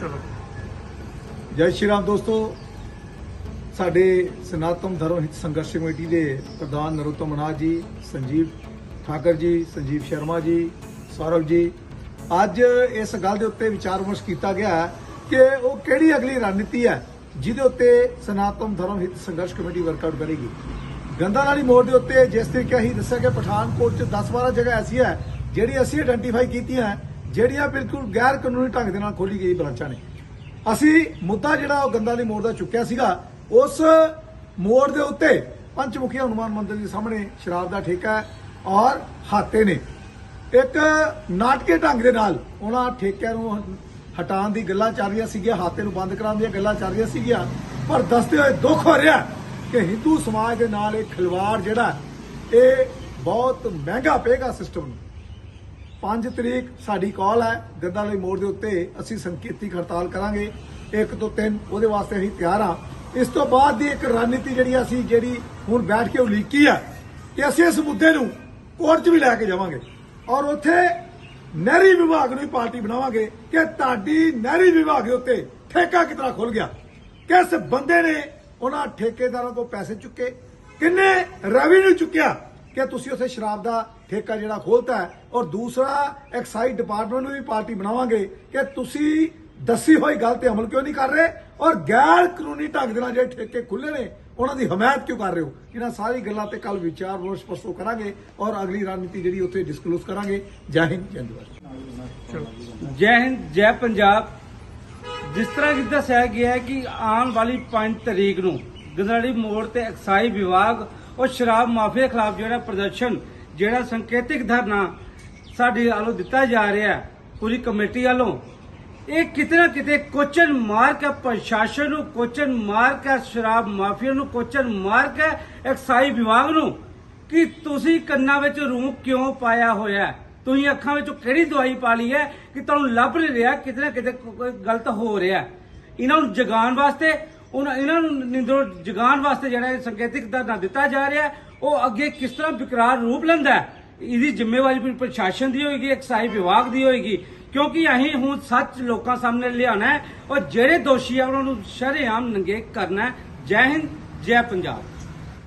ਚਲੋ। ਜੈ ਸ਼੍ਰੀ ਰਾਮ ਦੋਸਤੋ। ਸਾਡੇ ਸਨਾਤਨ ਧਰਮ ਹਿੱਤ ਸੰਘਰਸ਼ ਕਮੇਟੀ ਦੇ ਪ੍ਰਧਾਨ ਨਰੋਤਮ ਅਨਾਜ ਜੀ ਸੰਜੀਵ ਠਾਕਰ ਜੀ ਸੰਜੀਵ ਸ਼ਰਮਾ ਜੀ ਸੌਰਵ ਜੀ। ਅੱਜ ਇਸ ਗੱਲ ਦੇ ਉੱਤੇ ਵਿਚਾਰ ਵਿਮਰਸ਼ ਕੀਤਾ ਗਿਆ ਹੈ ਕਿ ਉਹ ਕਿਹੜੀ ਅਗਲੀ ਰਣਨੀਤੀ ਹੈ ਜਿਹਦੇ ਉੱਤੇ ਸਨਾਤਨ ਧਰਮ ਹਿੱਤ ਸੰਘਰਸ਼ ਕਮੇਟੀ ਵਰਕਆਊਟ ਕਰੇਗੀ। ਗੰਦਾ ਨਾਲੀ ਮੋੜ ਦੇ ਉੱਤੇ ਜਿਸ ਤਰੀਕੇ ਅਸੀਂ ਦੱਸਿਆ ਕਿ ਪਠਾਨਕੋਟ ਚ 10-12 ਜਗ੍ਹਾ ਐਸੀ ਹੈ ਜਿਹੜੀ ਅਸੀਂ ਆਇਡੈਂਟੀਫਾਈ ਕੀਤੀਆਂ ਹੈ, ਜਿਹੜੀਆਂ ਬਿਲਕੁਲ ਗੈਰ ਕਾਨੂੰਨੀ ਢੰਗ ਦੇ ਨਾਲ ਖੋਲੀ ਗਈ ਬ੍ਰਾਂਚਾਂ ਨੇ। ਅਸੀਂ ਮੁੱਦਾ ਜਿਹੜਾ ਉਹ ਗੰਦਾ ਦੀ ਮੋੜ ਦਾ ਚੁੱਕਿਆ ਸੀਗਾ, ਉਸ ਮੋੜ ਦੇ ਉੱਤੇ ਪੰਚਮੁਖੀ ਹਨੂਮਾਨ ਮੰਦਿਰ ਦੇ ਸਾਹਮਣੇ ਸ਼ਰਾਬ ਦਾ ਠੇਕਾ ਹੈ ਔਰ ਹਾਤੇ ਨੇ। ਇੱਕ ਨਾਟਕੀ ਢੰਗ ਦੇ ਨਾਲ ਉਹਨਾਂ ਠੇਕਿਆਂ ਨੂੰ ਹਟਾਉਣ ਦੀ ਗੱਲਾਂ ਚੱਲ ਰਹੀਆਂ ਸੀਗੀਆਂ, ਹਾਤੇ ਨੂੰ ਬੰਦ ਕਰਾਉਣ ਦੀਆਂ ਗੱਲਾਂ ਚੱਲ ਰਹੀਆਂ ਸੀਗੀਆਂ। ਪਰ ਦੱਸਦੇ ਹੋਏ ਦੁੱਖ ਹੋ ਰਿਹਾ ਕਿ ਹਿੰਦੂ ਸਮਾਜ ਦੇ ਨਾਲ ਇਹ ਖਿਲਵਾੜ ਜਿਹੜਾ, ਇਹ ਬਹੁਤ ਮਹਿੰਗਾ ਪਏਗਾ ਸਿਸਟਮ ਨੂੰ। 5 ਤਰੀਕ ਸਾਡੀ ਕਾਲ ਹੈ, ਗੱਦਾ ਵਾਲੀ ਮੋੜ ਦੇ ਉੱਤੇ ਅਸੀਂ ਸੰਕੇਤਿਕ ਹੜਤਾਲ ਕਰਾਂਗੇ। ਇੱਕ ਤੋਂ ਤਿੰਨ, ਉਹਦੇ ਵਾਸਤੇ ਅਸੀਂ ਤਿਆਰ ਹਾਂ। ਇਸ ਤੋਂ ਬਾਅਦ ਦੀ ਇੱਕ ਰਣਨੀਤੀ ਜਿਹੜੀ ਅਸੀਂ, ਜਿਹੜੀ ਹੁਣ ਬੈਠ ਕੇ ਉਲੀਕੀ ਹੈ ਕਿ ਅਸੀਂ ਇਸ ਮੁੱਦੇ ਨੂੰ ਕੋਰਟ 'ਚ ਵੀ ਲੈ ਕੇ ਜਾਵਾਂਗੇ। ਔਰ ਉੱਥੇ ਨਹਿਰੀ ਵਿਭਾਗ ਨੂੰ ਵੀ ਪਾਰਟੀ ਬਣਾਵਾਂਗੇ ਕਿ ਤੁਹਾਡੀ ਨਹਿਰੀ ਵਿਭਾਗ ਦੇ ਉੱਤੇ ਠੇਕਾ ਕਿਤਨਾ ਖੁੱਲ ਗਿਆ। ਕਿਸ ਬੰਦੇ ਨੇ ਉਹਨਾਂ ਠੇਕੇਦਾਰਾਂ ਤੋਂ ਪੈਸੇ ਚੁੱਕੇ? ਕਿੰਨੇ ਰੈਵਨਿਊ ਚੁੱਕਿਆ? ਕਿ ਤੁਸੀਂ ਉੱਥੇ ਸ਼ਰਾਬ ਦਾ ਠੇਕਾ ਜਿਹੜਾ ਖੋਲਤਾ ਹੈ ਔਰ ਦੂਸਰਾ ਐਕਸਾਈਜ਼ ਡਿਪਾਰਟਮੈਂਟ ਨੂੰ ਵੀ ਪਾਰਟੀ ਬਣਾਵਾਂਗੇ ਕਿ ਤੁਸੀਂ ਦੱਸੀ ਹੋਈ ਗੱਲ ਤੇ ਅਮਲ ਕਿਉਂ ਨਹੀਂ ਕਰ ਰਹੇ ਔਰ ਗੈਰ ਕਾਨੂੰਨੀ ਢੰਗ ਦੇ ਨਾਲ ਜਿਹੜੇ ਠੇਕੇ ਖੁੱਲੇ ਨੇ, ਉਹਨਾਂ ਦੀ ਹਮਾਇਤ ਕਿਉਂ ਕਰ ਰਹੇ ਹੋ? ਇਹਨਾਂ ਸਾਰੀ ਗੱਲਾਂ ਤੇ ਕੱਲ ਵਿਚਾਰ ਵਿਮਰਸ਼ ਪਰਸੋਂ ਕਰਾਂਗੇ ਔਰ ਅਗਲੀ ਰਣਨੀਤੀ ਜਿਹੜੀ ਉੱਥੇ ਡਿਸਕਲੋਜ਼ ਕਰਾਂਗੇ। ਜੈ ਹਿੰਦ, ਜੈ ਦਿਵਾਲੀ ਜੈ ਹਿੰਦ, ਜੈ ਪੰਜਾਬ। ਜਿਸ ਤਰ੍ਹਾਂ ਕਿ ਦੱਸਿਆ ਗਿਆ ਹੈ ਕਿ ਆਉਣ ਵਾਲੀ 5 ਤਰੀਕ ਨੂੰ ਗੰਦੜੀ ਮੋੜ ਤੇ ਐਕਸਾਈਜ਼ ਵਿਭਾਗ ਔਰ ਸ਼ਰਾਬ ਮਾਫੀਆ ਖਿਲਾਫ ਜਿਹੜਾ ਪ੍ਰਦਰਸ਼ਨ, ਜਿਹੜਾ ਸੰਕੇਤਿਕ ਧਰਨਾ ਸਾਡੇ ਵੱਲੋਂ ਦਿੱਤਾ ਜਾ ਰਿਹਾ ਪੂਰੀ ਕਮੇਟੀ ਵੱਲੋਂ, ਇਹ ਕਿਤੇ ਨਾ ਕਿਤੇ ਕੋਚਨ ਮਾਰ ਕੇ ਪ੍ਰਸ਼ਾਸਨ ਨੂੰ ਕੋਚਨ ਮਾਰ ਕੇ ਸ਼ਰਾਬ ਮਾਫੀਆ ਨੂੰ ਕੋਚਨ ਮਾਰ ਕੇ ਐਕਸਾਈਜ਼ ਵਿਭਾਗ ਨੂੰ ਕਿ ਤੁਸੀਂ ਕੰਨਾਂ ਵਿੱਚ ਰੂਹ ਕਿਉਂ ਪਾਇਆ ਹੋਇਆ ਤੁਸੀਂ ਅੱਖਾਂ ਵਿੱਚ ਕਿਹੜੀ ਦਵਾਈ ਪਾ ਲਈ ਹੈ ਕਿ ਤੁਹਾਨੂੰ ਲੱਭ ਨਹੀਂ ਰਿਹਾ ਕਿਤੇ ਨਾ ਕਿਤੇ ਕੋਈ ਗਲਤ ਹੋ ਰਿਹਾ ਹੈ। ਇਹਨਾਂ ਨੂੰ ਜਗਾਉਣ ਵਾਸਤੇ ਉਹਨਾਂ ਇਹਨਾਂ ਨੂੰ ਨਿੰਦਰੋ ਜਗਾਉਣ ਵਾਸਤੇ ਜਿਹੜਾ ਇਹ ਸੰਕੇਤਿਕ ਧਰਨਾ ਦਿੱਤਾ ਜਾ ਰਿਹਾ ਉਹ ਅੱਗੇ ਕਿਸ ਤਰ੍ਹਾਂ ਵਿਕਰਾਲ ਰੂਪ ਲੈਂਦਾ ਹੈ, ਇਹਦੀ ਜ਼ਿੰਮੇਵਾਰੀ ਵੀ ਪ੍ਰਸ਼ਾਸਨ ਦੀ ਹੋਏਗੀ ਐਕਸਾਈਜ਼ ਵਿਭਾਗ ਦੀ ਹੋਏਗੀ, ਕਿਉਂਕਿ ਅਸੀਂ ਹੁਣ ਸੱਚ ਲੋਕਾਂ ਸਾਹਮਣੇ ਲਿਆਉਣਾ ਹੈ, ਔਰ ਜਿਹੜੇ ਦੋਸ਼ੀ ਆ, ਉਹਨਾਂ ਨੂੰ ਸ਼ਰੇਆਮ ਨੰਗੇ ਕਰਨਾ ਜੈ ਹਿੰਦ, ਜੈ ਪੰਜਾਬ।